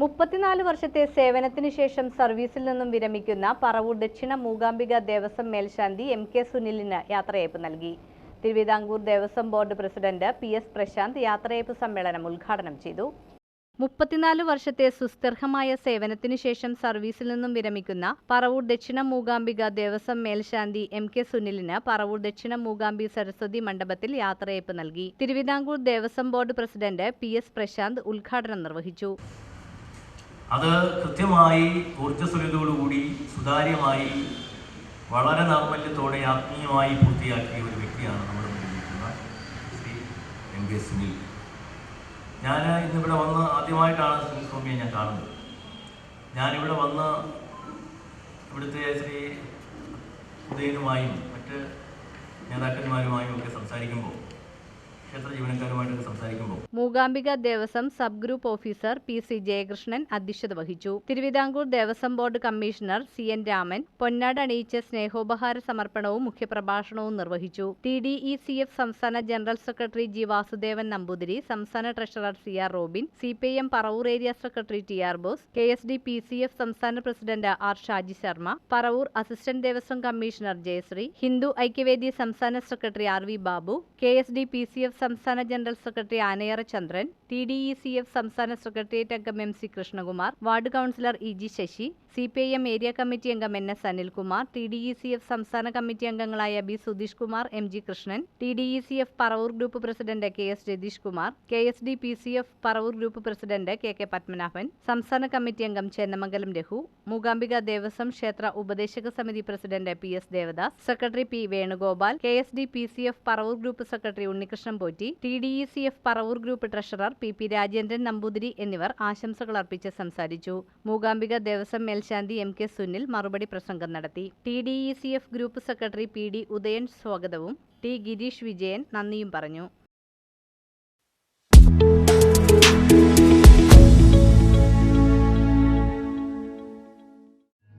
മുപ്പത്തിനാല് വർഷത്തെ സേവനത്തിന് ശേഷം സർവീസിൽ നിന്നും വിരമിക്കുന്ന പറവൂർ ദക്ഷിണ മൂകാംബിക ദേവസ്വം മേൽശാന്തി എം കെ സുനിലിന് യാത്രയയപ്പ് നൽകി. Thiruvithamkoor Devaswom board president P S Prashanth യാത്രയയപ്പ് സമ്മേളനം ഉദ്ഘാടനം ചെയ്തു. മുപ്പത്തിനാല് വർഷത്തെ സുസ്ഥിർഹമായ സേവനത്തിനു ശേഷം സർവീസിൽ നിന്നും വിരമിക്കുന്ന പറവൂർ ദക്ഷിണ മൂകാംബിക ദേവസ്വം മേൽശാന്തി എം കെ സുനിലിന് പറവൂർ ദക്ഷിണ മൂകാംബി സരസ്വതി മണ്ഡപത്തിൽ യാത്രയയപ്പ് നൽകി. Thiruvithamkoor Devaswom board president P S Prashanth ഉദ്ഘാടനം നിർവഹിച്ചു. അത് കൃത്യമായി ഊർജസ്വലതയോടുകൂടി സുതാര്യമായി വളരെ നാർമല്യത്തോടെ ആത്മീയമായി പൂർത്തിയാക്കിയ ഒരു വ്യക്തിയാണ് നമ്മുടെ മുന്നിലിരിക്കുന്ന ശ്രീ എം കെ സുനിൽ. ഞാൻ ഇന്നിവിടെ വന്ന് ആദ്യമായിട്ടാണ് സുനിൽ സ്വാമിയെ ഞാൻ കാണുന്നത്. ഞാനിവിടെ വന്ന് ഇവിടുത്തെ ശ്രീ ഉദയനുമായും മറ്റ് നേതാക്കന്മാരുമായും ഒക്കെ സംസാരിക്കുമ്പോൾ Mookambika Devaswom sub group officer P C Jayakrishnan അധ്യക്ഷത വഹിച്ചു. Thiruvithamkoor Devaswom board commissioner C N Raman പൊന്നാട് അണിയിച്ച് സ്നേഹോപഹാര സമർപ്പണവും മുഖ്യപ്രഭാഷണവും നിർവഹിച്ചു. T D E C F സംസ്ഥാന general secretary G Vasudevan Namboothiri സംസ്ഥാന treasurer C R Robin C P M Paravur area secretary T R Bose K S D P C F സംസ്ഥാന president R Shaji Sharma Paravur assistant Devaswom commissioner Jayasree Hindu Aikyavedi സംസ്ഥാന secretary R V Babu K S D P C F സംസ്ഥാന general secretary Anayara Chandran T D E C F സംസ്ഥാന secretariat അംഗം M C Krishnakumar ward councillor E G Sasi C P I M area committee അംഗം N S Anilkumar T D E C F സംസ്ഥാന committee അംഗങ്ങളായ B Sudheesh Kumar M G Krishnan T D E C F Paravur group president K S Ratheesh Kumar K S D P C F Paravur group president K K Padmanabhan സംസ്ഥാന committee അംഗം ചേന്നമംഗലം രഘു മൂകാംബിക ദേവസ്വം ക്ഷേത്ര ഉപദേശക സമിതി president P S Devadas secretary P Venugopal K S D P C F Paravur group secretary Unnikrishnan Potti T D E C F Paravur group treasurer P P Rajendran Namboothiri എന്നിവർ ആശംസകൾ അർപ്പിച്ച് സംസാരിച്ചു. മൂകാംബിക ദേവസ്വം മേൽശാന്തി M K Sunil മറുപടി പ്രസംഗം നടത്തി. T D E C F group secretary P D Udayan സ്വാഗതവും T Girish Vijayan നന്ദിയും പറഞ്ഞു.